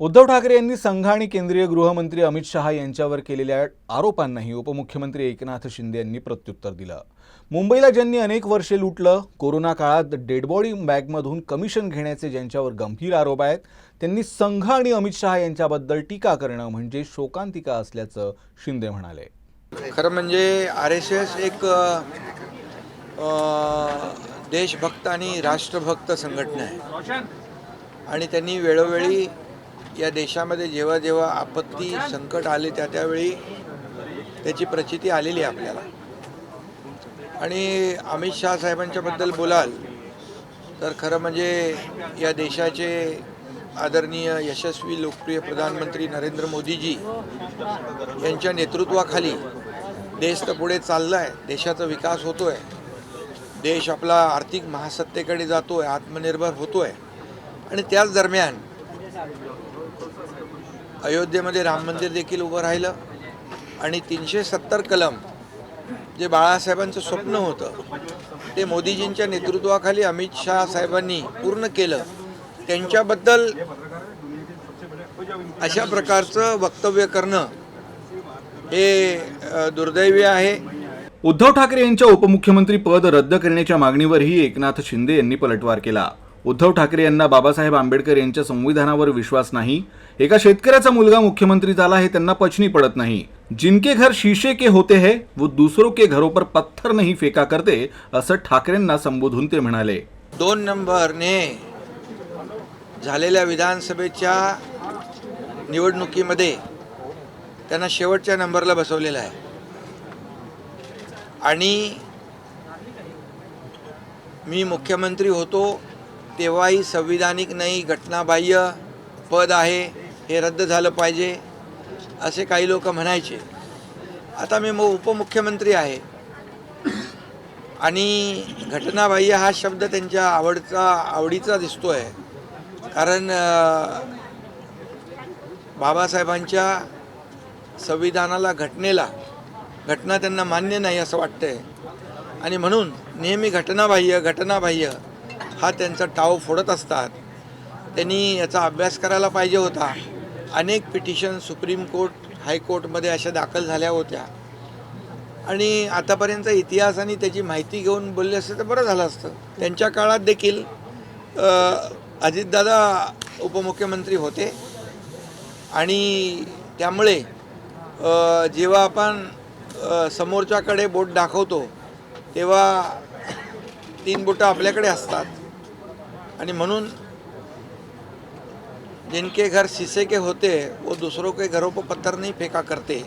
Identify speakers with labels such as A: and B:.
A: उद्धव ठाकरे यांनी संघ आणि केंद्रीय गृहमंत्री अमित शहा यांच्यावर केलेल्या आरोपांनाही उपमुख्यमंत्री एकनाथ शिंदे यांनी प्रत्युत्तर दिलं. मुंबईला ज्यांनी अनेक वर्षे लुटलं कोरोना काळात डेडबॉडी बॅगमधून कमिशन घेण्याचे ज्यांच्यावर गंभीर आरोप आहेत त्यांनी संघ आणि अमित शहा यांच्याबद्दल टीका करणं म्हणजे शोकांतिका असल्याचं शिंदे म्हणाले.
B: खरं म्हणजे आर एस एस एक देशभक्त आणि राष्ट्रभक्त संघटना आहे. आणि त्यांनी वेळोवेळी या देशामध्ये जेव्हा जेव्हा आपत्ती संकट आले त्या त्यावेळी त्याची प्रचिती आलेली आहे आपल्याला. आणि अमित शहा साहेबांच्याबद्दल बोलाल तर खरं म्हणजे या देशाचे आदरणीय यशस्वी लोकप्रिय प्रधानमंत्री नरेंद्र मोदीजी यांच्या नेतृत्वाखाली देश तर पुढे चालला आहे देशाचा विकास होतो आहे देश आपला आर्थिक महासत्तेकडे जातो आहे आत्मनिर्भर होतो आहे आणि त्याच दरम्यान अयोध्येमध्ये राम मंदिर देखील उभं राहिलं आणि तीनशे सत्तर कलम जे बाळासाहेबांचं स्वप्न होतं ते मोदीजींच्या नेतृत्वाखाली अमित शहा साहेबांनी पूर्ण केलं त्यांच्याबद्दल अशा प्रकारचं वक्तव्य करणं हे दुर्दैवी आहे.
A: उद्धव ठाकरे यांच्या उपमुख्यमंत्री पद रद्द करण्याच्या मागणीवरही एकनाथ शिंदे यांनी पलटवार केला. उद्धव ठाकरे यांना बाबासाहेब आंबेडकर यांच्या संविधानावर विश्वास नाही. एका शेतकऱ्याचा मुलगा मुख्यमंत्री झाला हे त्यांना पचनी पडत नाही. जिनके घर शीशे के होते है वो दुसरो के घरों पर पत्थर नहीं फेका करते असं ठाकरेंना संबोधून ते म्हणाले.
B: दोन नंबरने झालेल्या विधानसभेच्या निवडणुकीमध्ये त्यांना शेवटच्या नंबरला बसवलेला आहे. आणि मी मुख्यमंत्री होतो तेव्हाही संविधानिक नाही घटनाबाह्य पद आहे हे रद्द झालं पाहिजे असे काही लोक म्हणायचे. आता मी मग उपमुख्यमंत्री आहे. आणि घटनाबाह्य हा शब्द त्यांच्या आवडचा आवडीचा दिसतो आहे कारण बाबासाहेबांच्या संविधानाला घटनेला घटना त्यांना मान्य नाही असं वाटतंय. आणि म्हणून नेहमी घटनाबाह्य घटनाबाह्य हा त्यांचा टाव फोडत असतात. त्यांनी याचा अभ्यास करायला पाहिजे होता. अनेक पिटिशन सुप्रीम कोर्ट हायकोर्टमध्ये अशा दाखल झाल्या होत्या. आणि आतापर्यंत इतिहास आणि त्याची माहिती घेऊन बोलले असते तर बरं झालं असतं. त्यांच्या काळात देखील अजितदादा उपमुख्यमंत्री होते. आणि त्यामुळे जेव्हा आपण समोरच्याकडे बोट दाखवतो तेव्हा तीन बोटं आपल्याकडे असतात. आणि म्हणून जिनके घर शीशे के होते वो दूसरों के घरों पर पत्थर नहीं फेंका करते।